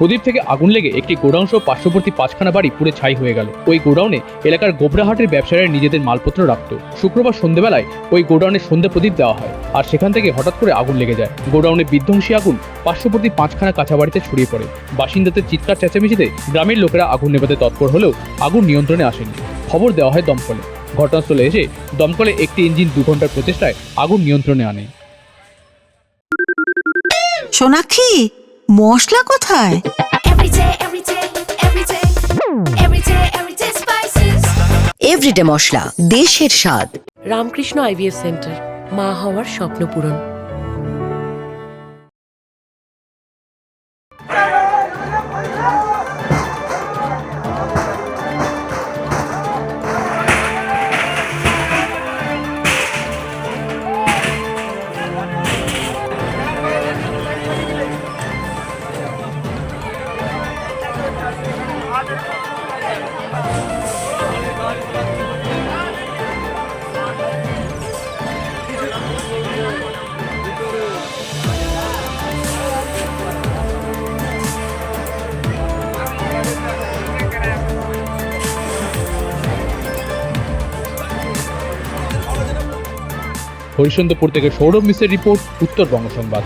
প্রদীপ থেকে আগুন লেগে একটি গোডাউন সহ পার্শ্ববর্তী পাঁচখানা বাড়ি পুড়ে ছাই হয়ে গেল। ওই গোডাউনে এলাকার গোবরাহাটের ব্যবসায়ীরা নিজেদের মালপত্র রাখত। শুক্রবার সন্ধ্যেবেলায় ওই গোডাউনে সন্ধে প্রদীপ দেওয়া হয় আর সেখান থেকে হঠাৎ করে আগুন লেগে যায়। গোডাউনে বিধ্বংসী আগুন পার্শ্ববর্তী পাঁচখানা কাঁচা বাড়িতে ছড়িয়ে পড়ে। বাসিন্দাদের চিৎকার, চেঁচামেচিতে গ্রামের লোকেরা আগুন নেভাতে তৎপর হলেও আগুন নিয়ন্ত্রণে আসেনি। খবর দেওয়া হয় দমকলে। ঘটনাস্থলে এসে দমকলে একটি ইঞ্জিন দু ঘণ্টার প্রচেষ্টায় আগুন নিয়ন্ত্রণে আনে। সোনাক্ষী মশলা কোথায়? মশলা দেশের স্বাদ। রামকৃষ্ণ আইভিএস সেন্টার মা হওয়ার স্বপ্ন পূরণ। হরিশ্চন্দ্রপুর থেকে সৌরভ মিশ্রের রিপোর্ট উত্তরবঙ্গ সংবাদ।